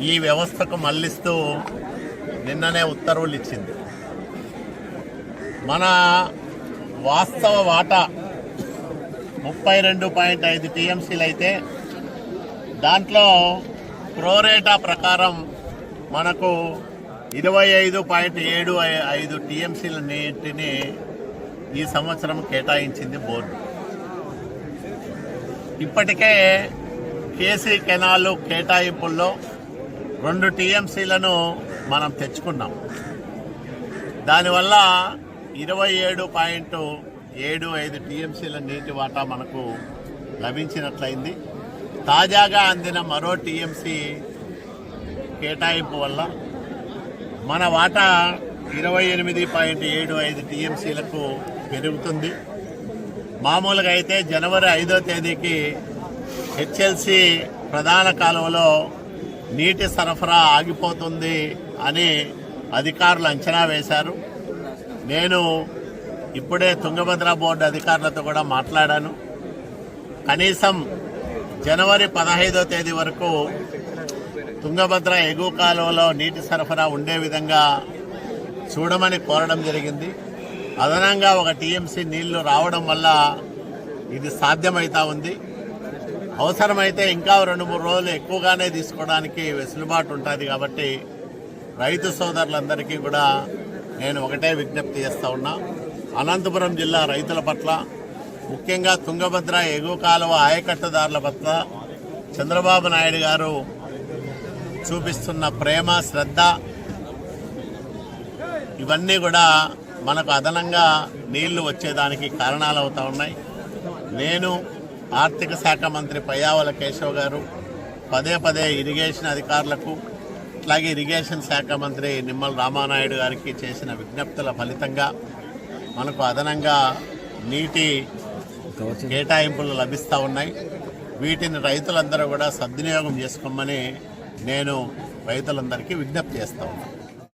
ఈ వ్యవస్థకు మళ్ళిస్తూ నిన్ననే ఉత్తర్వులు ఇచ్చింది. మన వాస్తవ వాటా ముప్పై రెండు పాయింట్ ఐదు టీఎంసీలు అయితే దాంట్లో ప్రోరేటా ప్రకారం మనకు ఇరవై ఐదు పాయింట్ ఏడు ఐదు టీఎంసీల నీటిని ఈ సంవత్సరం కేటాయించింది బోర్డు. ఇప్పటికే కేసీ కెనాలు కేటాయింపుల్లో రెండు టీఎంసీలను మనం తెచ్చుకున్నాం. దానివల్ల ఇరవై ఏడు పాయింట్ ఏడు ఐదు టీఎంసీల నీటి వాటా మనకు లభించినట్లయింది. తాజాగా అందిన మరో టీఎంసీ కేటాయింపు వల్ల మన వాటా ఇరవై ఎనిమిది పాయింట్ ఏడు ఐదు టీఎంసీలకు పెరుగుతుంది. మామూలుగా అయితే జనవరి ఐదో తేదీకి హెచ్ఎల్సి ప్రధాన కాలువలో నీటి సరఫరా ఆగిపోతుంది అని అధికారులు అంచనా వేశారు. నేను ఇప్పుడే తుంగభద్ర బోర్డు అధికారులతో కూడా మాట్లాడాను. కనీసం జనవరి పదహైదో తేదీ వరకు తుంగభద్ర ఎగువ కాలువలో నీటి సరఫరా ఉండే విధంగా చూడమని కోరడం జరిగింది. అదనంగా ఒక టీఎంసీ నీళ్ళు రావడం వల్ల ఇది సాధ్యమవుతా ఉంది. అవసరమైతే ఇంకా రెండు మూడు రోజులు ఎక్కువగానే తీసుకోవడానికి వెసులుబాటు ఉంటుంది కాబట్టి రైతు సోదరులందరికీ కూడా నేను ఒకటే విజ్ఞప్తి చేస్తూ ఉన్నా. అనంతపురం జిల్లా రైతుల పట్ల ముఖ్యంగా తుంగభద్ర ఎగువ కాలువ ఆయకట్టుదారుల పట్ల చంద్రబాబు నాయుడు గారు చూపిస్తున్న ప్రేమ శ్రద్ధ ఇవన్నీ కూడా మనకు అదనంగా నీళ్ళు వచ్చేదానికి కారణాలు అవుతూ ఉన్నాయి. నేను ఆర్థిక శాఖ మంత్రి పయ్యావల కేశవ్ గారు పదే పదే ఇరిగేషన్ అధికారులకు అట్లాగే ఇరిగేషన్ శాఖ మంత్రి నిమ్మల రామానాయుడు గారికి చేసిన విజ్ఞప్తుల ఫలితంగా మనకు అదనంగా నీటి కేటాయింపులు లభిస్తూ ఉన్నాయి. వీటిని రైతులందరూ కూడా సద్వినియోగం చేసుకోమని నేను రైతులందరికీ విజ్ఞప్తి చేస్తా ఉన్నాను.